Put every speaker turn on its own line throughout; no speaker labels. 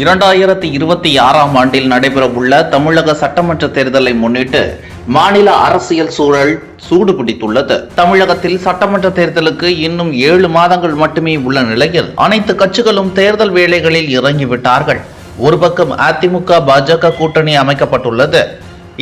இரண்டாயிரத்தி இருபத்தி ஆறாம் ஆண்டில் நடைபெறவுள்ள தமிழக சட்டமன்ற தேர்தலை முன்னிட்டு மாநில அரசியல் சூழல் சூடு பிடித்துள்ளது தமிழகத்தில் சட்டமன்ற தேர்தலுக்கு இன்னும் ஏழு மாதங்கள் மட்டுமே உள்ள நிலையில் அனைத்து கட்சிகளும் தேர்தல் வேலைகளில் இறங்கிவிட்டார்கள். ஒரு பக்கம் அதிமுக பாஜக கூட்டணி அமைக்கப்பட்டுள்ளது.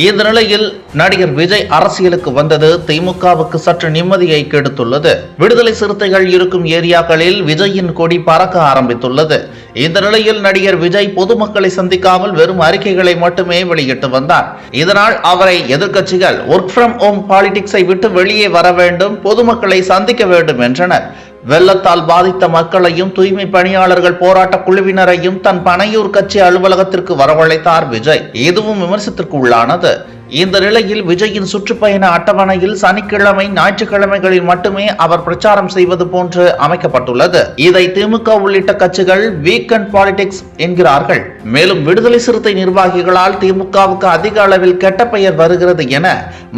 இந்த நிலையில் நடிகர் விஜய் அரசியலுக்கு வந்தது திமுகவுக்கு சற்று நிம்மதியை கெடுத்துள்ளது. விடுதலை சிறுத்தைகள் இருக்கும் ஏரியாக்களில் விஜயின் கொடி பறக்க ஆரம்பித்துள்ளது. இந்த நிலையில் நடிகர் விஜய் பொதுமக்களை சந்திக்காமல் வெறும் அறிக்கைகளை மட்டுமே வெளியிட்டு வந்தார். இதனால் அவரை எதிர்க்கட்சிகள் ஒர்க் ஃப்ரம் ஹோம் பாலிடிக்ஸை விட்டு வெளியே வர வேண்டும் பொதுமக்களை சந்திக்க வேண்டும் என்றனர். வெள்ளத்தால் பாதித்த மக்களையும் தூய்மை பணியாளர்கள் போராட்ட குழுவினரையும் தன் பனையூர் கட்சி அலுவலகத்திற்கு வரவழைத்தார் விஜய். இதுவும் விமர்சனத்திற்கு உள்ளானது. இந்த நிலையில் விஜயின் சுற்றுப்பயண அட்டவணையில் சனிக்கிழமை ஞாயிற்றுக்கிழமைகளில் மட்டுமே அவர் பிரச்சாரம் செய்வது போன்று அமைக்கப்பட்டுள்ளது. இதை திமுக உள்ளிட்ட கட்சிகள் வீக்கெண்ட் பாலிடிக்ஸ் என்கிறார்கள். மேலும் விடுதலை சிறுத்தை நிர்வாகிகளால் திமுகவுக்கு அதிக அளவில் கெட்ட பெயர் வருகிறது என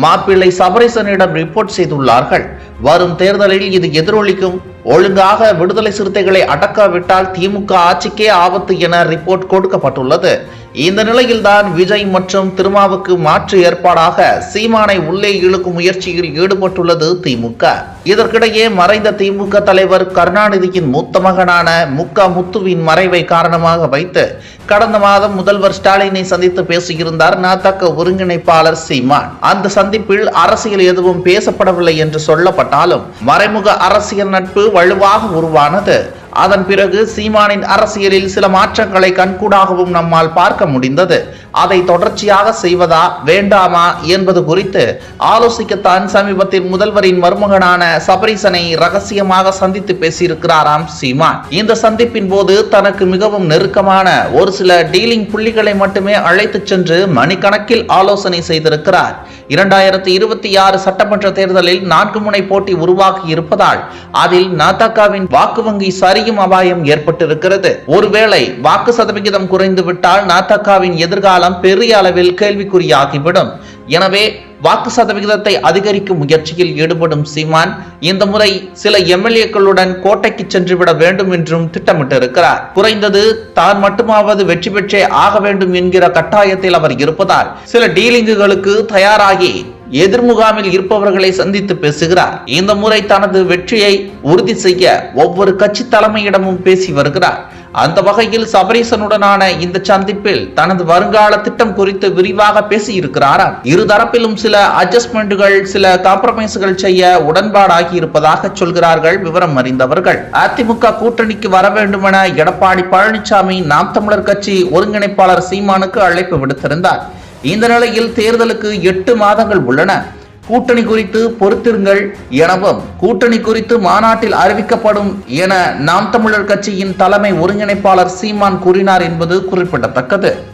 மாப்பிள்ளை சபரீசனிடம் ரிப்போர்ட் செய்துள்ளார்கள். வரும் தேர்தலில் இது எதிரொலிக்கும். ஒழுங்காக விடுதலை சிறுத்தைகளை அடக்காவிட்டால் திமுக ஆட்சிக்கே ஆபத்து என ரிப்போர்ட் கொடுக்கப்பட்டுள்ளது. இந்த நிலையில்தான் விஜய் மற்றும் திருமாவுக்கு மாற்று ஏற்பாடாக சீமானை உள்ளே இழுக்கும் முயற்சியில் ஈடுபட்டுள்ளது திமுக. இதற்கிடையே மறைந்த திமுக தலைவர் கருணாநிதியின் மூத்த மகனான முக்க முத்துவின் மறைவை காரணமாக வைத்து கடந்த மாதம் முதல்வர் ஸ்டாலினை சந்தித்து பேசியிருந்தார் நாத்தக்க ஒருங்கிணைப்பாளர் சீமான். அந்த சந்திப்பில் அரசியல் எதுவும் பேசப்படவில்லை என்று சொல்லப்பட்டாலும் மறைமுக அரசியல் நட்பு வலுவாக உருவானது. அதன் பிறகு சீமானின் அரசியலில் சில மாற்றங்களை கண்கூடாகவும் நம்மால் பார்க்க முடிந்தது. அதை தொடர்ச்சியாக செய்வதா வேண்டாமா என்பது குறித்து ஆலோசிக்கத்தான் சமீபத்தில் முதல்வரின் மருமகனான சபரீசனை ரகசியமாக சந்தித்து பேசியிருக்கிறாராம் சீமான். இந்த சந்திப்பின் போது தனக்கு மிகவும் நெருக்கமான ஒரு சில டீலிங் புள்ளிகளை மட்டுமே அழைத்துச் சென்று மணிக்கணக்கில் ஆலோசனை செய்திருக்கிறார். இரண்டாயிரத்தி இருபத்தி ஆறு சட்டமன்ற தேர்தலில் நான்கு முனை போட்டி உருவாகி இருப்பதால் அதில் நாதகாவின் வாக்கு வங்கி சரியும் அபாயம் ஏற்பட்டிருக்கிறது. ஒருவேளை வாக்கு சதவிகிதம் குறைந்து விட்டால் நாதகாவின் எதிர்காலம் பெரிய அளவில் கேள்விக்குறியாகிவிடும். எனவே வாக்கு சதவிகிதத்தை அதிகரிக்கும் முயற்சியில் ஈடுபடும் சீமான் இந்த முறை சில எம்எல்ஏக்களுடன் கோட்டைக்கு சென்றுவிட வேண்டும் என்றும் திட்டமிட்டிருக்கிறார். குறைந்தது தான் மட்டுமாவது வெற்றி பெற்றே ஆக வேண்டும் என்கிற கட்டாயத்தில் அவர் இருப்பதால் சில டீலிங்குகளுக்கு தயாராகி எதிர்முகாமில் இருப்பவர்களை சந்தித்து பேசுகிறார். இந்த முறை தனது வெற்றியை உறுதி செய்ய ஒவ்வொரு கட்சி தலைமையிடமும் பேசி வருகிறார். அந்த வகையில் சபரீசனுடனான இந்த சந்திப்பில் தனது வருங்கால திட்டம் குறித்து விரிவாக பேசியிருக்கிறாராம் இருதரப்பிலும் சில அட்ஜஸ்ட்மெண்ட்டுகள் சில காம்ப்ரமைஸ்கள் செய்ய உடன்பாடாகி இருப்பதாக சொல்கிறார்கள் விவரம் அறிந்தவர்கள். அதிமுக கூட்டணிக்கு வர வேண்டுமென எடப்பாடி பழனிசாமி நாம் தமிழர் கட்சி ஒருங்கிணைப்பாளர் சீமானுக்கு அழைப்பு விடுத்திருந்தார். இந்த நிலையில் தேர்தலுக்கு எட்டு மாதங்கள் உள்ளன. கூட்டணி குறித்து பொறுத்திருங்கள் எனவும். கூட்டணி குறித்து மாநாட்டில் அறிவிக்கப்படும் என நாம் தமிழர் கட்சியின் தலைமை ஒருங்கிணைப்பாளர் சீமான் கூறினார் என்பது குறிப்பிடத்தக்கது.